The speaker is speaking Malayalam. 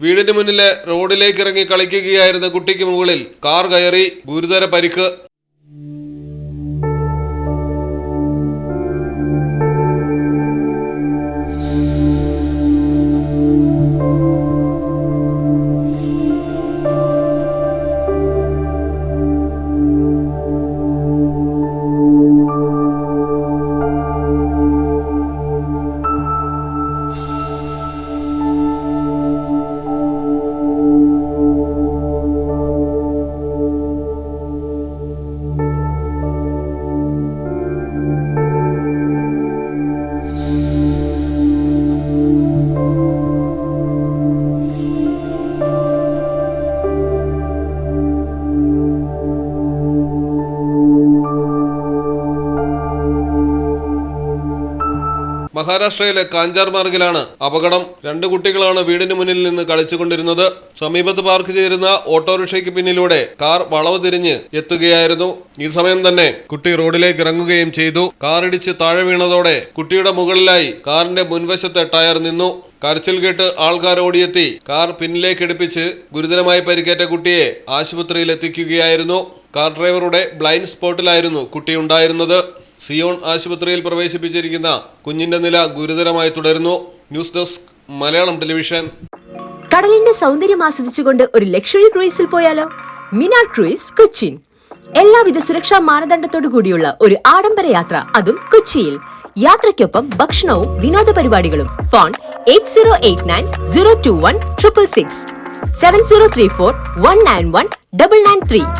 വീടിന് മുന്നിലെ റോഡിലേക്ക് ഇറങ്ങി കളിക്കുകയായിരുന്ന കുട്ടിക്ക് മുകളിൽ കാർ കയറി ഗുരുതര പരിക്ക്. മഹാരാഷ്ട്രയിലെ കാഞ്ചാർ മാർഗിലാണ് അപകടം. രണ്ട് കുട്ടികളാണ് വീടിന് മുന്നിൽ നിന്ന് കളിച്ചുകൊണ്ടിരുന്നത്. സമീപത്ത് പാർക്ക് ചെയ്തിരുന്ന ഓട്ടോറിക്ഷയ്ക്ക് പിന്നിലൂടെ കാർ വളവ് തിരിഞ്ഞ് എത്തുകയായിരുന്നു. ഈ സമയം തന്നെ കുട്ടി റോഡിലേക്ക് ഇറങ്ങുകയും ചെയ്തു. കാറിടിച്ച് താഴെ വീണതോടെ കുട്ടിയുടെ മുകളിലായി കാറിന്റെ മുൻവശത്തെ ടയർ നിന്നു. കരച്ചിൽ കേട്ട് ആൾക്കാർ ഓടിയെത്തി. കാർ പിന്നിലേക്ക് എടുപ്പിച്ച് ഗുരുതരമായി പരിക്കേറ്റ കുട്ടിയെ ആശുപത്രിയിൽ എത്തിക്കുകയായിരുന്നു കാർ ഡ്രൈവറുടെ ബ്ലൈൻഡ് സ്പോട്ടിലായിരുന്നു കുട്ടി ഉണ്ടായിരുന്നത്. സിയോൺ ആശുപത്രിയിൽ പ്രവേശിപ്പിച്ചിരിക്കുന്ന കുഞ്ഞിന്റെ നില ഗുരുതരമായി തുടരുന്നു. News desk Malayalam television. കടലിന്റെ സൗന്ദര്യം ആസ്വദിച്ചുകൊണ്ട് ഒരു ലക്ഷറി ക്രൂയിസിൽ പോയാലോ? മിനാർ ക്രൂയിസ് കൊച്ചിൻ എല്ലാവിധ സുരക്ഷാ മാനദണ്ഡത്തോടു കൂടിയുള്ള ഒരു ആഡംബര യാത്ര അതും കൊച്ചിയിൽ. യാത്രയ്ക്കൊപ്പം ഭക്ഷണവും വിനോദ പരിപാടികളും. Phone eight zero eight nine zero two one triple six. Seven zero three four one nine one double nine three.